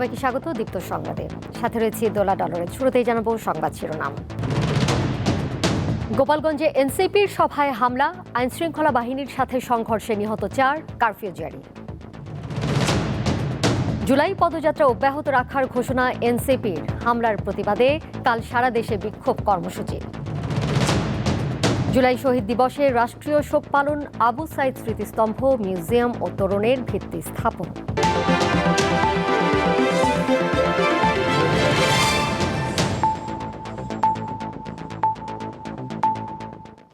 সবাইকে স্বাগত দীপ্ত সংবাদে। সাথে রয়েছে দোলা ডলারের শুরুতেই জানাব সংবাদ শিরোনাম। গোপালগঞ্জে এনসিপির সভায় হামলা, আইনশৃঙ্খলা বাহিনীর সাথে সংঘর্ষে নিহত চার, কারফিউ জারি। জুলাই পদযাত্রা অব্যাহত রাখার ঘোষণা এনসিপির। হামলার প্রতিবাদে কাল সারা দেশে বিক্ষোভ কর্মসূচি। জুলাই শহীদ দিবসে রাষ্ট্রীয় শোক পালন আবু সাইদ স্মৃতিস্তম্ভ, মিউজিয়াম ও তরুণের ভিত্তি স্থাপন।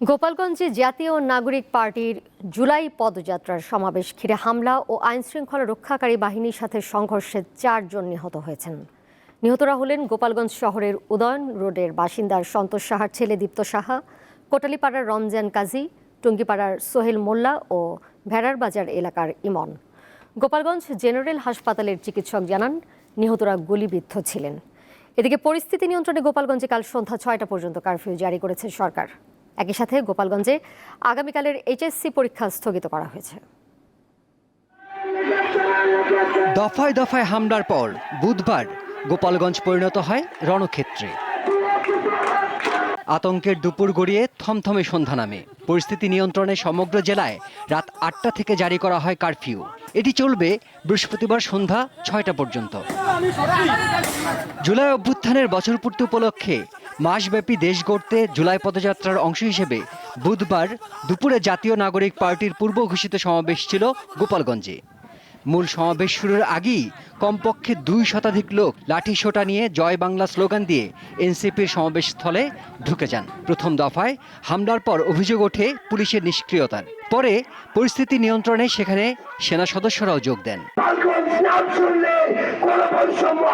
গোপালগঞ্জে জাতীয় নাগরিক পার্টির জুলাই পদযাত্রার সমাবেশ ঘিরে হামলা ও আইনশৃঙ্খলা রক্ষাকারী বাহিনীর সাথে সংঘর্ষে চারজন নিহত হয়েছেন। নিহতরা হলেন গোপালগঞ্জ শহরের উদয়ন রোডের বাসিন্দার সন্তোষ সাহার ছেলে দীপ্ত সাহা, কোটালীপাড়ার রমজান কাজী, টুঙ্গিপাড়ার সোহেল মোল্লা ও ভেড়ার বাজার এলাকার ইমন। গোপালগঞ্জ জেনারেল হাসপাতালের চিকিৎসক জানান, নিহতরা গুলিবিদ্ধ ছিলেন। এদিকে পরিস্থিতি নিয়ন্ত্রণে গোপালগঞ্জে কাল সন্ধ্যা ছয়টা পর্যন্ত কারফিউ জারি করেছে সরকার। একই সাথে গোপালগঞ্জে আগামীকালের এইচএসসি পরীক্ষা স্থগিত করা হয়েছে। দফায় দফায় হামলার পর বুধবার গোপালগঞ্জ পরিণত হয় রণক্ষেত্রে। আতঙ্কের দুপুর গড়িয়ে থমথমে সন্ধ্যা নামে। পরিস্থিতি নিয়ন্ত্রণে সমগ্র জেলায় রাত আটটা থেকে জারি করা হয় কারফিউ। এটি চলবে বৃহস্পতিবার সন্ধ্যা ছয়টা পর্যন্ত। জুলাই অভ্যুত্থানের বছরপূর্তি উপলক্ষে মাসব্যাপী দেশ গড়তে জুলাই পদযাত্রার অংশ হিসেবে বুধবার দুপুরে জাতীয় নাগরিক পার্টির পূর্ব ঘোষিত সমাবেশ ছিল গোপালগঞ্জে। মূল সমাবেশ শুরুর আগেই কমপক্ষে দুই শতাধিক লোক লাঠি সোটা নিয়ে জয় বাংলা স্লোগান দিয়ে এনসিপির সমাবেশ স্থলে ঢুকে যান। প্রথম দফায় হামলার পর অভিযোগ ওঠে পুলিশের নিষ্ক্রিয়তার। পরে পরিস্থিতি নিয়ন্ত্রণে সেখানে সেনা সদস্যরাও যোগ দেন।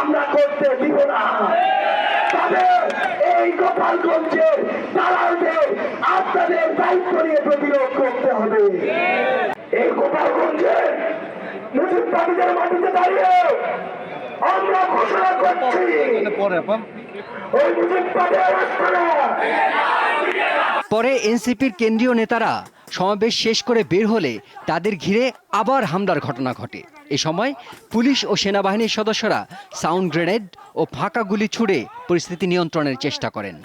আমরা করতে দিব না। এই গোপালগঞ্জের দালালদের আপনাদের দায়িত্ব নিয়ে প্রতিরোধ করতে হবে। এই গোপালগঞ্জে মুজিববাদীদের মাটিতে দাঁড়িয়ে আমরা ঘোষণা করছি। ওই মুজিববাদের আস্থানা। পরে এনসিপির কেন্দ্রীয় নেতারা সমাবেশ শেষ করে বের হলে তাদের ঘিরে আবার হামলার ঘটনা ঘটে। এ সময় পুলিশ ও সেনাবাহিনীর সদস্যরা সাউন্ড গ্রেনেড ও ফাঁকা গুলি ছুড়ে পরিস্থিতি নিয়ন্ত্রণের চেষ্টা করেন।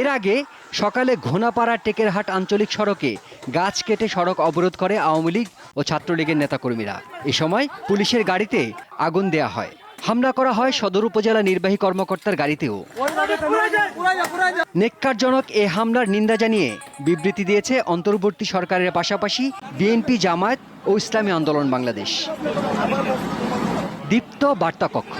এর আগে সকালে ঘোনাপাড়া টেকেরহাট আঞ্চলিক সড়কে গাছ কেটে সড়ক অবরোধ করে আওয়ামী লীগ ও ছাত্রলীগের নেতাকর্মীরা। এ সময় পুলিশের গাড়িতে আগুন দেয়া হয়। হামলা করা হয় সদর উপজেলা নির্বাহী কর্মকর্তার গাড়িতেও। নেককারজনক এ হামলার নিন্দা জানিয়ে বিবৃতি দিয়েছে অন্তর্বর্তী সরকারের পাশাপাশি বিএনপি জামায়াত ও ইসলামী আন্দোলন বাংলাদেশ। দীপ্ত বার্তা কক্ষ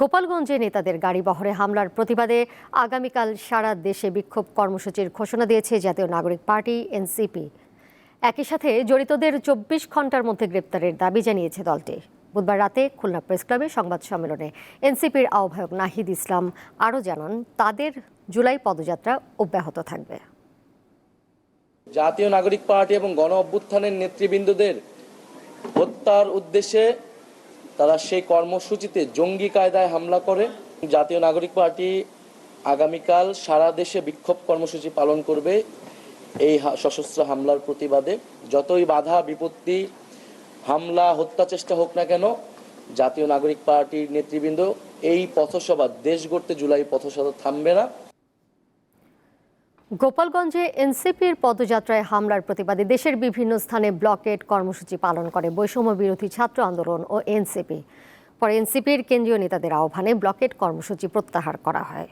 গোপালগঞ্জে নেতাদের গাড়ি বহরে হামলার প্রতিবাদে আগামীকাল সারা দেশে বিক্ষোভ কর্মসূচির ঘোষণা দিয়েছে জাতীয় নাগরিক পার্টি, এনসিপি। একই সাথে জড়িতদের চব্বিশ ঘণ্টার মধ্যে গ্রেপ্তারের দাবি জানিয়েছে দলটি। বুধবার রাতে খুলনা প্রেস ক্লাবে সংবাদ সম্মেলনে এনসিপির আহ্বায়ক নাহিদ ইসলাম আরও জানান, তাদের জুলাই পদযাত্রা অব্যাহত থাকবে। জাতীয় নাগরিক পার্টি এবং গণ অভ্যুত্থানের নেতৃবৃন্দদের হত্যার উদ্দেশ্যে তারা সেই কর্মসূচিতে জঙ্গি কায়দায় হামলা করে। জাতীয় নাগরিক পার্টি আগামীকাল সারা দেশে বিক্ষোভ কর্মসূচি পালন করবে। এই সশস্ত্র হামলার প্রতিবাদে যতই বাধা, বিপত্তি, হামলা, হত্যা চেষ্টা হোক না কেন, জাতীয় নাগরিক পার্টির নেতৃবৃন্দ এই পথসভা দেশ গড়তে জুলাই পথসভা থামবে না। গোপালগঞ্জে এনসিপির পদযাত্রায় হামলার প্রতিবাদে দেশের বিভিন্ন স্থানে ব্লকেট কর্মসূচি পালন করে বৈষম্য বিরোধী ছাত্র আন্দোলন ও এনসিপি। পরে এনসিপির কেন্দ্রীয় নেতাদের আহ্বানে ব্লকেট কর্মসূচি প্রত্যাহার করা হয়।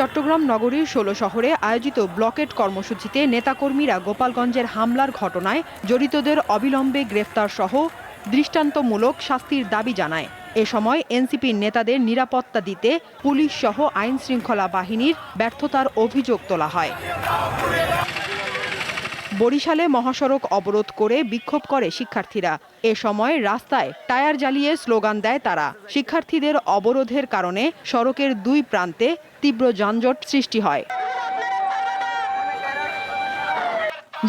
চট্টগ্রাম নগরীর ষোলো শহরে আয়োজিত ব্লকেট কর্মসূচিতে নেতাকর্মীরা গোপালগঞ্জের হামলার ঘটনায় জড়িতদের অবিলম্বে গ্রেফতার সহ দৃষ্টান্তমূলক শাস্তির দাবি জানায়। এ সময় এনসিপির নেতাদের নিরাপত্তা দিতে পুলিশ সহ আইন শৃঙ্খলা বাহিনীর ব্যর্থতার অভিযোগ তোলা হয়। বরিশালে মহাসড়ক অবরোধ করে বিক্ষোভ করে শিক্ষার্থীরা। এ সময় রাস্তায় টায়ার জ্বালিয়ে স্লোগান দেয় তারা। শিক্ষার্থীদের অবরোধের কারণে সড়কের দুই প্রান্তে তীব্র যানজট সৃষ্টি হয়।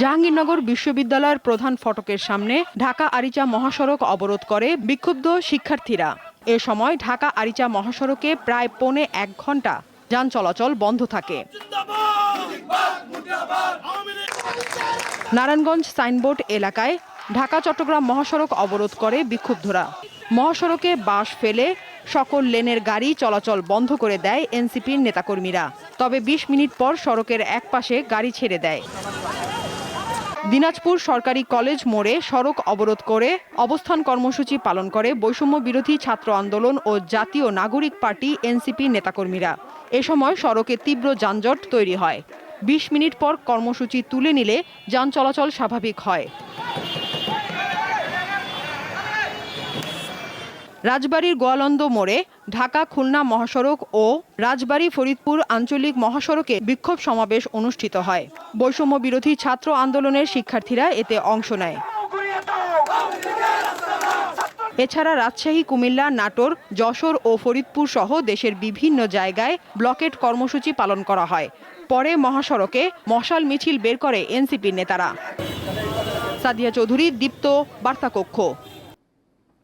জাহাঙ্গীরনগর বিশ্ববিদ্যালয়ের প্রধান ফটকের সামনে ঢাকা আরিচা মহাসড়ক অবরোধ করে বিক্ষুব্ধ শিক্ষার্থীরা। এ সময় ঢাকা আরিচা মহাসড়কে প্রায় পৌনে এক ঘণ্টা যান চলাচল বন্ধ থাকে। নারায়ণগঞ্জ সাইনবোর্ড এলাকায় ঢাকা চট্টগ্রাম মহাসড়ক অবরোধ করে বিক্ষুব্ধরা। মহাসড়কে বাস ফেলে সকল লেনের গাড়ি চলাচল বন্ধ করে দেয় এনসিপির নেতাকর্মীরা। তবে ২০ মিনিট পর সড়কের এক পাশে গাড়ি ছেড়ে দেয়। দিনাজপুর সরকারি কলেজ মোড়ে সড়ক অবরোধ করে অবস্থান কর্মসূচি পালন করে বৈষম্য বিরোধী ছাত্র আন্দোলন ও জাতীয় নাগরিক পার্টি এনসিপি নেতাকর্মীরা। এ সময় সড়কে তীব্র যানজট তৈরি হয়। বিশ মিনিট পর কর্মসূচি তুলে নিলে যান চলাচল স্বাভাবিক হয়। রাজবাড়ীর গোয়ালন্দ মোড়ে ঢাকা, খুলনা মহাসড়ক ও রাজবাড়ী ফরিদপুর আঞ্চলিক মহাসড়কে বিক্ষোভ সমাবেশ অনুষ্ঠিত হয়। বৈষম্য বিরোধী ছাত্র আন্দোলনের শিক্ষার্থীরা এতে অংশ নেয়। এছাড়া রাজশাহী, কুমিল্লা, নাটোর, যশোর ও ফরিদপুর সহ দেশের বিভিন্ন জায়গায় ব্লকেট কর্মসূচি পালন করা হয়। পরে মহাসড়কে মশাল মিছিল বের করে এনসিপির নেতারা। সাদিয়া চৌধুরী, দীপ্ত বার্তাকক্ষ।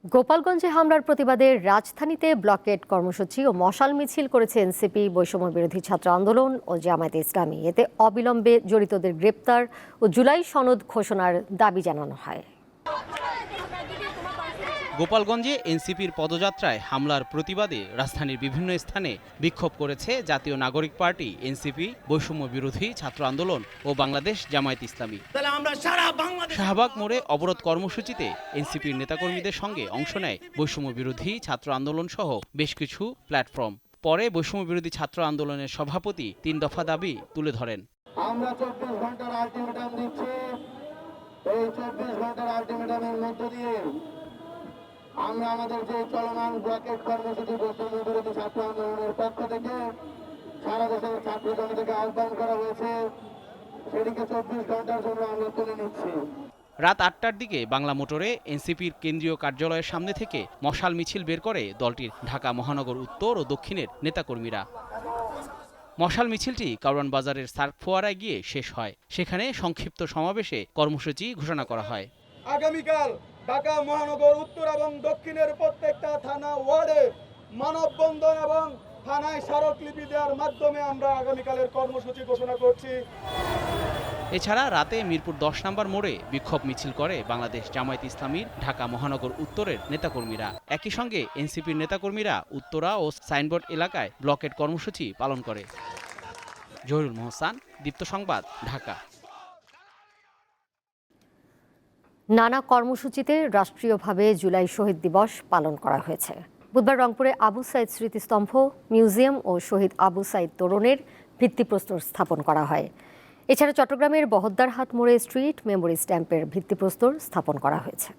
গোপালগঞ্জে হামলার প্রতিবাদে রাজধানীতে ব্লকেট কর্মসূচি ও মশাল মিছিল করেছে এনসিপি বৈষম্য বিরোধী ছাত্র আন্দোলন ও জামায়াতে ইসলামী। এতে অবিলম্বে জড়িতদের গ্রেপ্তার ও জুলাই সনদ ঘোষণার দাবি জানানো হয়। গোপালগঞ্জে এনসিপির পদযাত্রায় হামলার প্রতিবাদে রাজধানীর বিভিন্ন স্থানে বিক্ষোভ করেছে জাতীয় নাগরিক পার্টি এনসিপি বৈষম্য বিরোধী ছাত্র আন্দোলন ও বাংলাদেশ জামায়াত ইসলামী। শাহবাগ মোড়ে অবরোধ কর্মসূচিতে এনসিপির নেতাকর্মীদের সঙ্গে অংশ নেয় বৈষম্য বিরোধী ছাত্র আন্দোলন সহ বেশ কিছু প্ল্যাটফর্ম। পরে বৈষম্য বিরোধী ছাত্র আন্দোলনের সভাপতি তিন দফা দাবি তুলে ধরেন। আমরা চব্বিশ ঘণ্টার আলটিমেটাম দিচ্ছি। এই চব্বিশ ঘণ্টার আলটিমেটামের মধ্য দিয়ে আমরা আমাদের যে চলমান ব্লকেট কর্মসূচি বৈষম্য বিরোধী ছাত্র আন্দোলনের পক্ষ থেকে সারা দেশের ছাত্র জনতাকে আহ্বান করা হয়েছে। সেটিকে চব্বিশ ঘণ্টার জন্য আমরা তুলে নিচ্ছি। রাত আটটার দিকে বাংলা মোটরে এনসিপির কেন্দ্রীয় কার্যালয়ের সামনে থেকে মশাল মিছিল বের করে দলটির ঢাকা মহানগর উত্তর ও দক্ষিণের নেতাকর্মীরা। মশাল মিছিলটি কারওয়ান বাজারের সার্ক ফোয়ারায় গিয়ে শেষ হয়। সেখানে সংক্ষিপ্ত সমাবেশে কর্মসূচি ঘোষণা করা হয়। আগামীকাল ঢাকা মহানগর উত্তর এবং দক্ষিণের প্রত্যেকটা থানা ওয়ার্ডে মানববন্ধন এবং থানায় স্মারকলিপি দেওয়ার মাধ্যমে আমরা আগামীকালের কর্মসূচি ঘোষণা করছি। এছাড়া রাতে মিরপুর দশ নম্বর মোড়ে বিক্ষোভ মিছিল করে বাংলাদেশ জামায়াত ইসলামীর ঢাকা মহানগর উত্তরের নেতাকর্মীরা। একই সঙ্গে এনসিপির নেতাকর্মীরা উত্তরা ও সাইনবোর্ড এলাকায় ব্লকেট কর্মসূচি পালন করে। জহিরুল মোহসান, দীপ্ত সংবাদ, ঢাকা। নানা কর্মসূচিতে রাষ্ট্রীয়ভাবে জুলাই শহীদ দিবস পালন করা হয়েছে। বুধবার রংপুরে আবু সাইদ স্মৃতিস্তম্ভ, মিউজিয়াম ও শহীদ আবু সাইদ তোরণের ভিত্তিপ্রস্তর স্থাপন করা হয়। এছাড়া চট্টগ্রামের বহদ্দারহাট মোড়ে স্ট্রিট মেমোরি স্ট্যাম্পের ভিত্তিপ্রস্তর স্থাপন করা হয়েছে।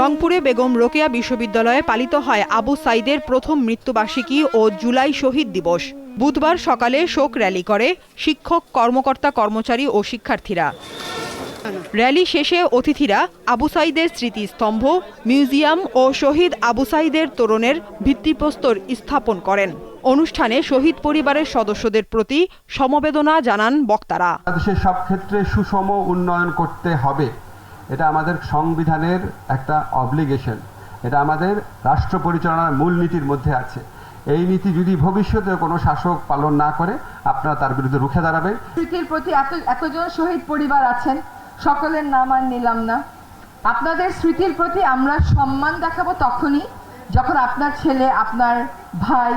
রংপুরে বেগম রোকেয়া বিশ্ববিদ্যালয়ে পালিত হয় আবু সাইদের প্রথম মৃত্যুবার্ষিকী ও জুলাই শহীদ দিবস। বুধবার সকালে শোক র্যালি করে শিক্ষক কর্মকর্তা কর্মচারী ও শিক্ষার্থীরা। র্যালি শেষে অতিথিরা আবু সাইদের স্মৃতিস্তম্ভ মিউজিয়াম ও শহীদ আবু সাইদের তোরণের ভিত্তিপ্রস্তর স্থাপন করেন। অনুষ্ঠানে শহীদ পরিবারের সদস্যদের প্রতি সমবেদনা জানান বক্তারা। সব ক্ষেত্রে সুষম উন্নয়ন করতে হবে। এটা আমাদের সংবিধানের একটা অবলিগেশন এটা আমাদের রাষ্ট্র পরিচালনার মূলনীতির মধ্যে আছে। এই নীতি যদি ভবিষ্যতে কোনো শাসক পালন না করে, আপনারা তার বিরুদ্ধে রুখে দাঁড়াবেন। স্মৃতির প্রতি এত, এতজন শহীদ পরিবার আছেন, সকলের নাম আর নিলাম না। আপনাদের স্মৃতির প্রতি আমরা সম্মান দেখাবো তখনই, যখন আপনার ছেলে, আপনার ভাই,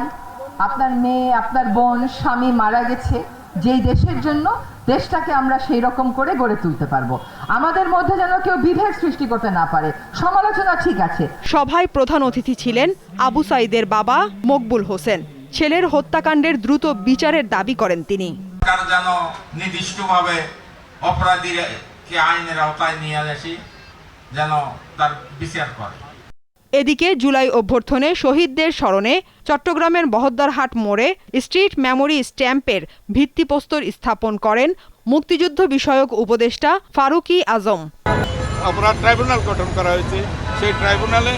আপনার মেয়ে, আপনার বোন, স্বামী মারা গেছে। যেই দেশের জন্য দেশটাকে আমরা সেই রকম করে গড়ে তুলতে পারব। আমাদের মধ্যে যেন কেউ বিভেদ সৃষ্টি করতে না পারে। সমালোচনা ঠিক আছে। সভায় প্রধান অতিথি ছিলেন আবু সাইদের বাবা মকবুল হোসেন। ছেলের হত্যাকাণ্ডের দ্রুত বিচারের দাবি করেন তিনি। সরকার যেন নির্দিষ্টভাবে অপরাধীকে আইনের আওতায় নিয়ে আসি যেন তার বিচার করে। এদিকে জুলাই অভ্যর্থনে শহীদদের স্মরণে চট্টগ্রামের বহদ্দারহাট মোড়ে স্ট্রিট মেমোরি স্ট্যাম্পের ভিত্তিপ্রস্তর স্থাপন করেন মুক্তিযুদ্ধ বিষয়ক উপদেষ্টা ফারুকি আজম। অপরাধ ট্রাইব্যুনাল গঠন করা হয়েছে। সেই ট্রাইব্যুনালে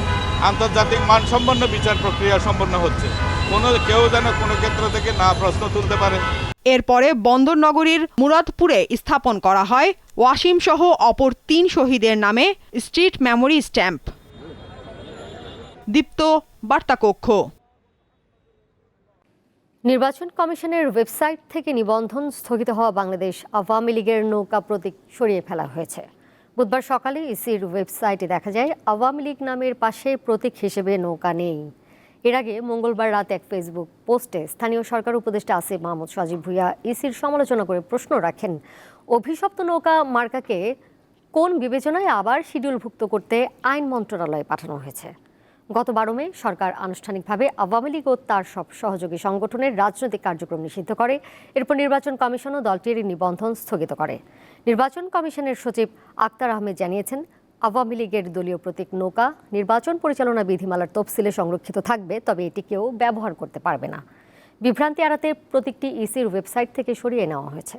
আন্তর্জাতিক মানসম্পন্ন বিচার প্রক্রিয়া সম্পন্ন হচ্ছে। কোনো কেউ যেন কোনো ক্ষেত্র থেকে না প্রশ্ন তুলতে পারে। এরপরে বন্দর নগরীর মুরাদপুরে স্থাপন করা হয়। ওয়াসিম সহ অপর তিন শহীদের নামে স্ট্রিট মেমোরি স্ট্যাম্প। দীপ্ত বার্তাকক্ষ। নির্বাচন কমিশনের ওয়েবসাইট থেকে নিবন্ধন স্থগিত হওয়া বাংলাদেশ আওয়ামী লীগের নৌকা প্রতীক সরিয়ে ফেলা হয়েছে। বুধবার সকালে ইসির ওয়েবসাইটে দেখা যায়, আওয়ামী লীগ নামের পাশে প্রতীক হিসেবে নৌকা নেই। এর আগে মঙ্গলবার রাতে এক ফেসবুক পোস্টে স্থানীয় সরকার উপদেষ্টা আসিফ মাহমুদ সাজিব ভুইয়া ইসির সমালোচনা করে প্রশ্ন রাখেন, অভিশপ্ত নৌকা মার্কাকে কোন বিবেচনায় আবার শিডিউলভুক্ত করতে আইন মন্ত্রণালয়ে পাঠানো হয়েছে? গত বারো মে সরকার আনুষ্ঠানিকভাবে আওয়ামী লীগ ও তার সব সহযোগী সংগঠনের রাজনৈতিক কার্যক্রম নিষিদ্ধ করে। এরপর নির্বাচন কমিশনও দলটির নিবন্ধন স্থগিত করে। নির্বাচন কমিশনের সচিব আক্তার আহমেদ জানিয়েছেন, আওয়ামী লীগের দলীয় প্রতীক নৌকা, নির্বাচন পরিচালনা বিধিমালার তফসিলে সংরক্ষিত থাকবে, তবে এটি কেউ ব্যবহার করতে পারবে না। বিভ্রান্তি এড়াতে প্রতীকটি ইসির ওয়েবসাইট থেকে সরিয়ে নেওয়া হয়েছে।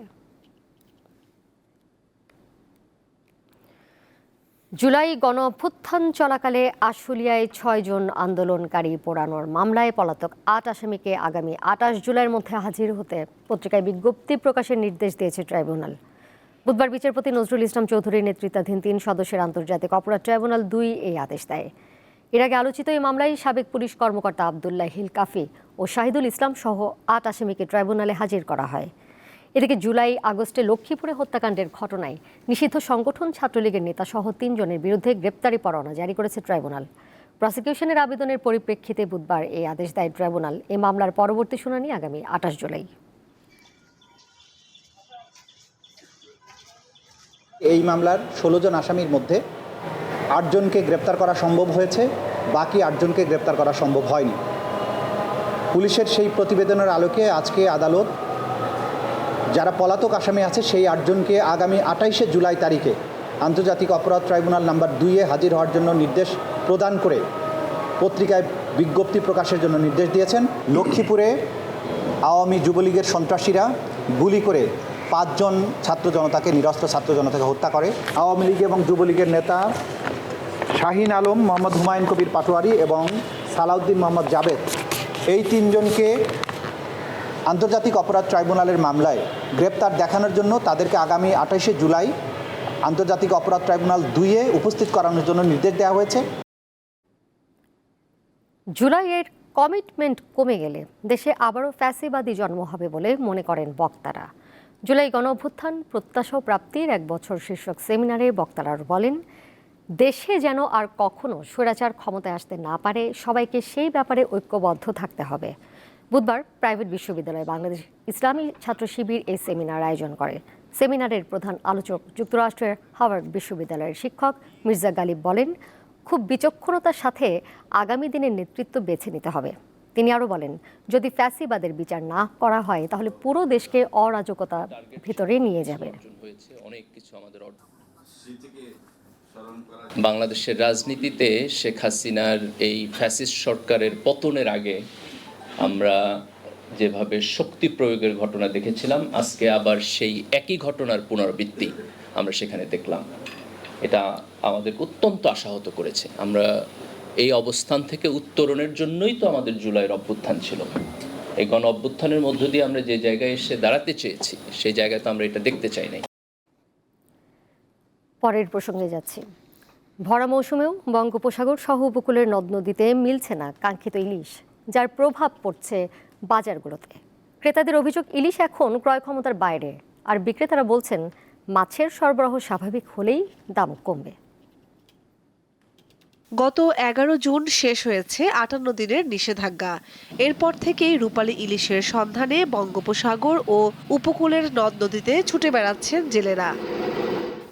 জুলাই গণ অভ্যুত্থান চলাকালে আশুলিয়ায় ছয়জন আন্দোলনকারী পোড়ানোর মামলায় পলাতক আট আসামিকে আগামী আটাশ জুলাইয়ের মধ্যে হাজির হতে পত্রিকায় বিজ্ঞপ্তি প্রকাশের নির্দেশ দিয়েছে ট্রাইব্যুনাল। বুধবার বিচারপতি নজরুল ইসলাম চৌধুরীর নেতৃত্বাধীন তিন সদস্যের আন্তর্জাতিক অপরাধ ট্রাইব্যুনাল দুই এই আদেশ দেয়। এর আগে আলোচিত এই মামলায় সাবেক পুলিশ কর্মকর্তা আবদুল্লাহ হিল কাফি ও শাহিদুল ইসলাম সহ আট আসামিকে ট্রাইব্যুনালে হাজির করা হয়। এদিকে জুলাই আগস্টে লক্ষ্মীপুরে হত্যাকাণ্ডের ঘটনায় নিষিদ্ধ সংগঠন ছাত্রলীগের নেতা সহ তিনজনের বিরুদ্ধে গ্রেপ্তারি পরোয়ানা জারি করেছে ট্রাইব্যুনাল। প্রসিকিউশনের আবেদনের পরিপ্রেক্ষিতে বুধবার এই আদেশ দেয় ট্রাইব্যুনাল। এই মামলার পরবর্তী শুনানি আগামী আঠাশ জুলাই। এই মামলার ষোলো জন আসামির মধ্যে আটজনকে গ্রেপ্তার করা সম্ভব হয়েছে, বাকি আটজনকে গ্রেপ্তার করা সম্ভব হয়নি। পুলিশের সেই প্রতিবেদনের আলোকে আজকে আদালত যারা পলাতক আসামি আছে, সেই আটজনকে আগামী আটাইশে জুলাই তারিখে আন্তর্জাতিক অপরাধ ট্রাইব্যুনাল নাম্বার দুইয়ে হাজির হওয়ার জন্য নির্দেশ প্রদান করে পত্রিকায় বিজ্ঞপ্তি প্রকাশের জন্য নির্দেশ দিয়েছেন। লক্ষ্মীপুরে আওয়ামী যুবলীগের সন্ত্রাসীরা গুলি করে পাঁচজন ছাত্র জনতাকে, নিরস্ত্র ছাত্র জনতাকে হত্যা করে। আওয়ামী লীগ এবং যুবলীগের নেতা শাহিন আলম, মোহাম্মদ হুমায়ুন কবির পাটোয়ারি এবং সালাউদ্দিন মোহাম্মদ জাবেদ এই তিনজনকে আন্তর্জাতিক অপরাধ ট্রাইব্যুনালের মামলায় গ্রেপ্তার দেখানোর জন্য তাদেরকে আগামী আঠাশে জুলাই আন্তর্জাতিক অপরাধ ট্রাইব্যুনাল দুইয়ে উপস্থিত করানোর জন্য নির্দেশ দেওয়া হয়েছে। জুলাইয়ের কমিটমেন্ট কমে গেলে দেশে আবারও ফ্যাসিবাদী জন্ম হবে বলে মনে করেন বক্তারা। জুলাই গণ অভ্যুত্থান প্রত্যাশা প্রাপ্তির এক বছর শীর্ষক সেমিনারে বক্তারা বলেন, দেশে যেন আর কখনো স্বৈরাচার ক্ষমতায় আসতে না পারে, সবাইকে সেই ব্যাপারে ঐক্যবদ্ধ থাকতে হবে। বুধবার প্রাইভেট বিশ্ববিদ্যালয় বাংলাদেশ ইসলামী ছাত্র শিবির এই সেমিনার আয়োজন করে। সেমিনারের প্রধান আলোচক যুক্তরাষ্ট্রের হার্ভার্ড বিশ্ববিদ্যালয়ের শিক্ষক মির্জা গালিব বলেন, খুব বিচক্ষণতার সাথে আগামী দিনের নেতৃত্ব বেছে নিতে হবে। তিনি আরও বলেন, যদি ফ্যাসিবাদের বিচার না করা হয়, তাহলে পুরো দেশকে অরাজকতার ভিতরে নিয়ে যাবে। বাংলাদেশের রাজনীতিতে শেখ হাসিনার এই ফ্যাসিস্ট সরকারের পতনের আগে আমরা যেভাবে শক্তি প্রয়োগের ঘটনা দেখেছিলাম, আজকে আবার সেই একই ঘটনার পুনরাবৃত্তি আমরা সেখানে দেখলাম। এটা আমাদের অত্যন্ত আশাহত করেছে। আমরা এই অবস্থান থেকে উত্তরণের জন্যই তো আমাদের জুলাইয়ের অভ্যুত্থান ছিল। এই গণ অভ্যুত্থানের মধ্য দিয়ে আমরা যে জায়গায় এসে দাঁড়াতে চেয়েছি, সেই জায়গায় তো আমরা এটা দেখতে চাই নাই। পরের প্রসঙ্গে যাচ্ছি। ভরা মৌসুমেও বঙ্গোপসাগর সহ উপকূলের নদ নদীতে মিলছে না কাঙ্ক্ষিত ইলিশ। যার প্রভাব পড়ছে বাজারগুলোতে। ক্রেতাদের অভিযোগ, ইলিশ এখন ক্রয় ক্ষমতার বাইরে। আর বিক্রেতারা বলছেন, মাছের সরবরাহ স্বাভাবিক হলেই দাম কমবে। গত এগারো জুন শেষ হয়েছে আটান্ন দিনের নিষেধাজ্ঞা। এরপর থেকেই রূপালী ইলিশের সন্ধানে বঙ্গোপসাগর ও উপকূলের নদ নদীতে ছুটে বেড়াচ্ছেন জেলেরা।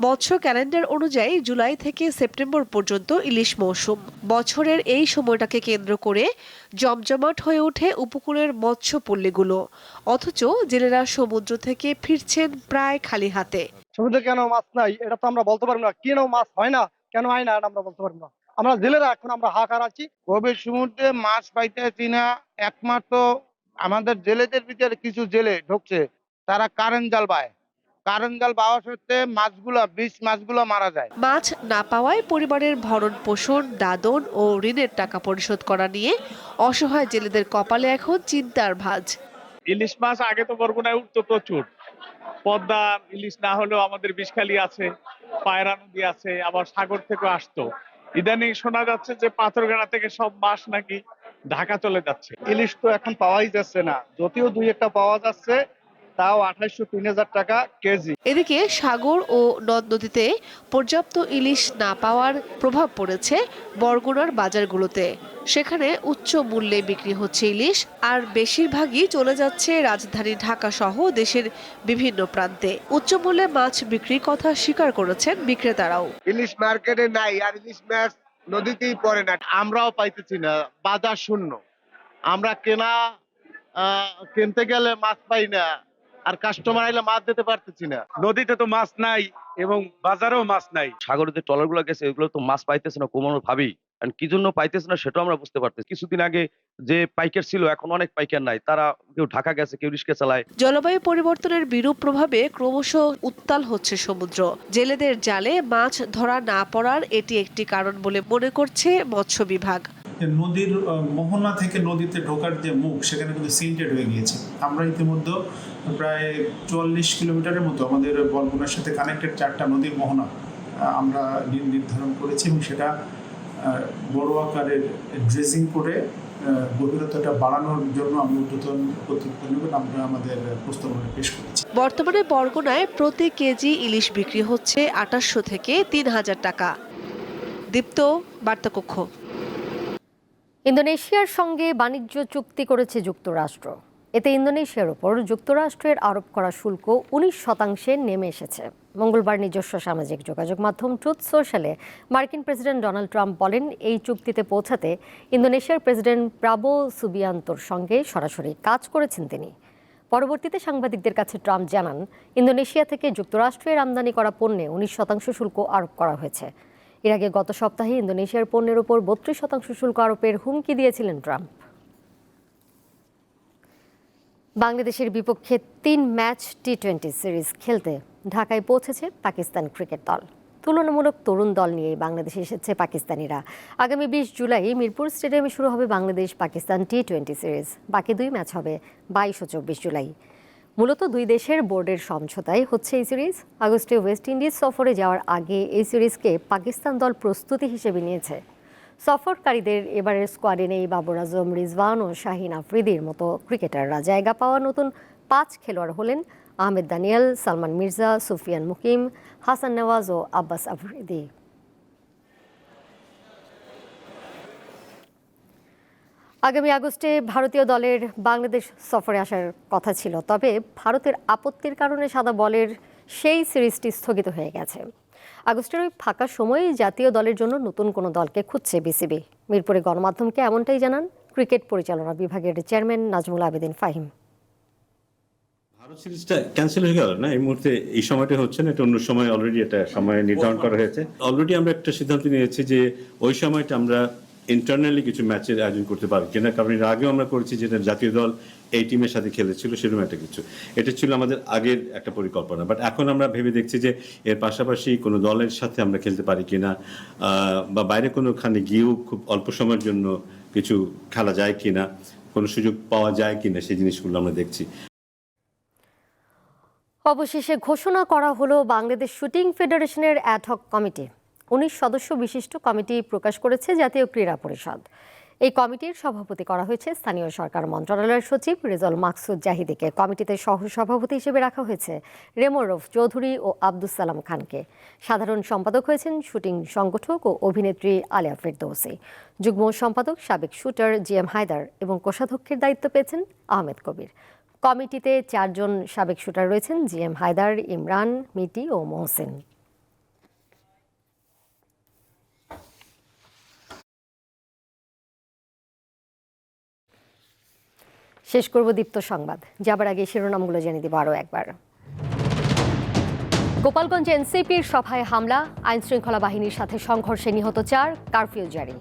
মৎস্য ক্যালেন্ডার অনুযায়ী জুলাই থেকে সেপ্টেম্বর পর্যন্ত ইলিশ মৌসুম। বছরের এই সময়টাকে কেন্দ্র করে জমজমাট হয়ে ওঠে উপকূলের মৎস্য পল্লীগুলো অথচ জেলেরা সমুদ্র থেকে ফিরছেন প্রায় খালি হাতে। সমুদ্রে কেন মাছ নাই? এটা তো আমরা বলতে পারব না। কেন মাছ হয় না? কেন হয় না? এটা আমরা বলতে পারব না। আমরা জেলেরা এখন আমরা হাহাকার আছি। গভীর সমুদ্রে মাছ পাইতেছি না। একমাত্র আমাদের জেলেদের ভিতরে কিছু জেলে ঢুকছে। তারা কারেন্ট জাল পায়। কারেন্ট জাল পাওয়া সত্ত্বে মাছগুলা বিষ মাছগুলো মারা যায়। মাছ না পাওয়ায় পরিবারের ভরণ পোষণ দাদন ও ঋণের টাকা পরিশোধ করা নিয়ে অসহায় জেলেদের কপালে এখন চিন্তার ভাঁজ। ইলিশ মাছ আগে তো বরগুনায় উঠতো প্রচুর। পদ্মা ইলিশ না হলেও আমাদের বিষখালি আছে পায়রা নদী আছে আবার সাগর থেকে আসতো। ইদানিং শোনা যাচ্ছে যে পাথরগাড়া থেকে সব মাছ নাকি ঢাকা চলে যাচ্ছে। ইলিশ তো এখন পাওয়াই যাচ্ছে না। যদিও দুই একটা পাওয়া যাচ্ছে তাও আঠাইশশো তিন হাজার টাকা কেজি। এদিকে সাগর ও নদ নদীতে পর্যাপ্ত ইলিশ না পাওয়ার প্রভাব পড়েছে বরগুনার বাজারগুলোতে। সেখানে উচ্চ মূল্যে বিক্রি হচ্ছে ইলিশ আর বেশিরভাগই চলে যাচ্ছে রাজধানী ঢাকা সহ দেশের বিভিন্ন প্রান্তে। উচ্চ মূল্যে মাছ বিক্রির কথা স্বীকার করেছেন বিক্রেতারাও। ইলিশ মার্কেটে নাই আর ইলিশ মাছ নদীতেই পড়ে না। আমরাও পাইতেছি না বাজার শূন্য। আমরা কেনা আহ, কিনতে গেলে মাছ পাই না। আর কাস্টমার আইলে মাছ দিতে পারতেছি না। নদীতে তো মাছ নাই এবং বাজারেও মাছ নাই। সাগরে যে ট্রলারগুলো গেছে ওগুলো তো মাছ পাইতেছে না ভাবেই কারণ কি জন্য পাইতেছে না সেটাও আমরা বুঝতে পারতেছি কিছুদিন আগে যে পাইকার ছিল এখন অনেক পাইকার নাই। তারা কেউ ঢাকা গেছে কেউ রিস্কে চালায়। জলবায়ু পরিবর্তনের বিরূপ প্রভাবে ক্রমশ উত্তাল হচ্ছে সমুদ্র। জেলেদের জালে মাছ ধরা না পড়ার এটি একটি কারণ বলে মনে করছে মৎস্য বিভাগ। নদীর মোহনা থেকে নদীতে ঢোকার যে মুখ, সেখানে কিন্তু সিল্টেড হয়ে গিয়েছে। আমরা ইতিমধ্যে প্রায় চুয়াল্লিশ কিলোমিটারের মতো আমাদের বরগুনার সাথে কানেক্টেড চারটা নদীর মোহনা আমরা নির্ধারণ করেছি এবং সেটা বড় আকারের ড্রেসিং করে গভীরতাটা বাড়ানোর জন্য আমি কর্তৃপক্ষ আমরা আমাদের প্রস্তাবনা পেশ করেছি। বর্তমানে বরগুনায় প্রতি কেজি ইলিশ বিক্রি হচ্ছে আঠাশশো থেকে তিন হাজার টাকা। দীপ্ত, বার্তাকক্ষ। ইন্দোনেশিয়ার সঙ্গে বাণিজ্য চুক্তি করেছে যুক্তরাষ্ট্র। এতে ইন্দোনেশিয়ার ওপর যুক্তরাষ্ট্রের আরোপ করা শুল্ক উনিশ শতাংশে নেমে এসেছে। মঙ্গলবার নিজস্ব সামাজিক যোগাযোগ মাধ্যম ট্রুথ সোশ্যালে মার্কিন প্রেসিডেন্ট ডোনাল্ড ট্রাম্প বলেন, এই চুক্তিতে পৌঁছাতে ইন্দোনেশিয়ার প্রেসিডেন্ট প্রাবো সুবিয়ান্তোর সঙ্গে সরাসরি কাজ করেছেন তিনি। পরবর্তীতে সাংবাদিকদের কাছে ট্রাম্প জানান, ইন্দোনেশিয়া থেকে যুক্তরাষ্ট্রের আমদানি করা পণ্যে উনিশ শতাংশ শুল্ক আরোপ করা হয়েছে। এর আগে গত সপ্তাহে ইন্দোনেশিয়ার পণ্যের উপর বত্রিশ শতাংশ শুল্ক আরোপের হুমকি দিয়েছিলেন ট্রাম্প। বাংলাদেশের বিপক্ষে তিন ম্যাচ টি টোয়েন্টি সিরিজ খেলতে ঢাকায় পৌঁছেছে পাকিস্তান ক্রিকেট দল। তুলনামূলক তরুণ দল নিয়ে বাংলাদেশে এসেছে পাকিস্তানিরা। আগামী বিশ জুলাই মিরপুর স্টেডিয়ামে শুরু হবে Bangladesh Pakistan T twenty series. বাকি দুই ম্যাচ হবে বাইশ ও চব্বিশ জুলাই। মূলত দুই দেশের বোর্ডের সমঝোতায় হচ্ছে এই সিরিজ। আগস্টে ওয়েস্ট ইন্ডিজ সফরে যাওয়ার আগে এই সিরিজকে পাকিস্তান দল প্রস্তুতি হিসেবে নিয়েছে। সফরকারীদের এবারের স্কোয়াডে নেই বাবর আজম, রিজওয়ান ও শাহিন আফ্রিদির মতো ক্রিকেটাররা। জায়গা পাওয়া নতুন পাঁচ খেলোয়াড় হলেন আহমেদ দানিয়াল, সালমান মির্জা, সুফিয়ান মুকিম, হাসান নওয়াজ ও আব্বাস আফ্রিদি। আগামী আগস্টে ভারতীয় দলের বাংলাদেশ সফরে আসার কথা ছিল তবে ভারতের আপত্তির কারণে সাদা বলের সেই সিরিজটি স্থগিত হয়ে গেছে। আগস্টের ওই ফাঁকা সময়ে জাতীয় দলের জন্য নতুন কোনো দলকে খুঁজছে বিসিবি। মিরপুরে গণমাধ্যমকে এমনটাই জানান ক্রিকেট পরিচালনা বিভাগের চেয়ারম্যান নাজমুল আবেদিন ফাহিম। ভারত সিরিজটা ক্যান্সেল হয়ে গেল না? এই মুহূর্তে এই সময়টা হচ্ছে না? এটা অন্য সময় অলরেডি এটা সময় নির্ধারণ করা হয়েছে। অলরেডি আমরা একটা সিদ্ধান্ত নিয়েছি যে ওই সময়টা আমরা ইন্টারনালি কিছু ম্যাচের আয়োজন করতে পারি কিনা, কারণ এর আগেও আমরা করেছি যেটা জাতীয় দল এই টিমের সাথে খেলেছিল, সেরকম একটা কিছু। এটা ছিল আমাদের আগের একটা পরিকল্পনা। বাট এখন আমরা ভেবে দেখছি যে এর পাশাপাশি কোনো দলের সাথে আমরা খেলতে পারি কিনা বা বাইরে কোনোখানে গিয়েও খুব অল্প সময়ের জন্য কিছু খেলা যায় কিনা, কোনো সুযোগ পাওয়া যায় কিনা, সেই জিনিসগুলো আমরা দেখছি। অবশেষে ঘোষণা করা হলো বাংলাদেশ শুটিং ফেডারেশনের অ্যাডহক কমিটি উনিশ সদস্য বিশিষ্ট কমিটি প্রকাশ করেছে জাতীয় ক্রীড়া পরিষদ। এই কমিটির সভাপতি করা হয়েছে স্থানীয় সরকার মন্ত্রণালয়ের সচিব রেজল মাকসুদ জাহিদিকে। কমিটিতে সহ সভাপতি হিসেবে রাখা হয়েছে রেমোরফ চৌধুরী ও আব্দুস সালাম খানকে। সাধারণ সম্পাদক হয়েছেন শুটিং সংগঠক ও অভিনেত্রী আলিয়া ফেরদৌসি। যুগ্ম সম্পাদক সাবেক শুটার জি এম হায়দার এবং কোষাধ্যক্ষের দায়িত্ব পেয়েছেন আহমেদ কবির। কমিটিতে চারজন সাবেক শুটার রয়েছেন জি এম হায়দার, ইমরান, মিটি ও মোহসেন। শেষ করব দীপ্ত সংবাদ। যাবার আগে শিরোনামগুলো জেনে দিব আরও একবার। গোপালগঞ্জ এনসিপির সভায় হামলা আইন শৃঙ্খলা বাহিনীর সাথে সংঘর্ষে নিহত চার, কারফিউ জারি।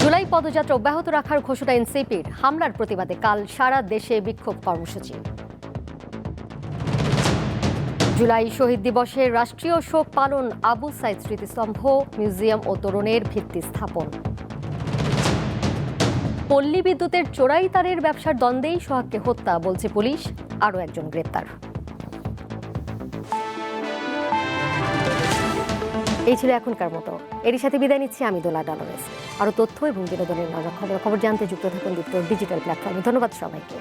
জুলাই পদযাত্রা অব্যাহত রাখার ঘোষণা এনসিপির। হামলার প্রতিবাদে কাল সারা দেশে বিক্ষোভ কর্মসূচি। জুলাই শহীদ দিবসে রাষ্ট্রীয় শোক পালন আবু সাইদ স্মৃতিস্তম্ভ, মিউজিয়াম ও তরুণের ভিত্তি স্থাপন। পল্লী বিদ্যুতের চোরাই তারের ব্যবসার দ্বন্দ্বেই সোহাগকে হত্যা, বলছে পুলিশ। আরও একজন গ্রেপ্তার। এই ছিল এখনকার মতো। এরই সাথে বিদায় নিচ্ছি আমি দোলা ডালোরেস আরও তথ্য এবং বিনোদনের নানা খবর খবর জানতে যুক্ত থাকুন যুক্ত ডিজিটাল প্ল্যাটফর্মে। ধন্যবাদ সবাইকে।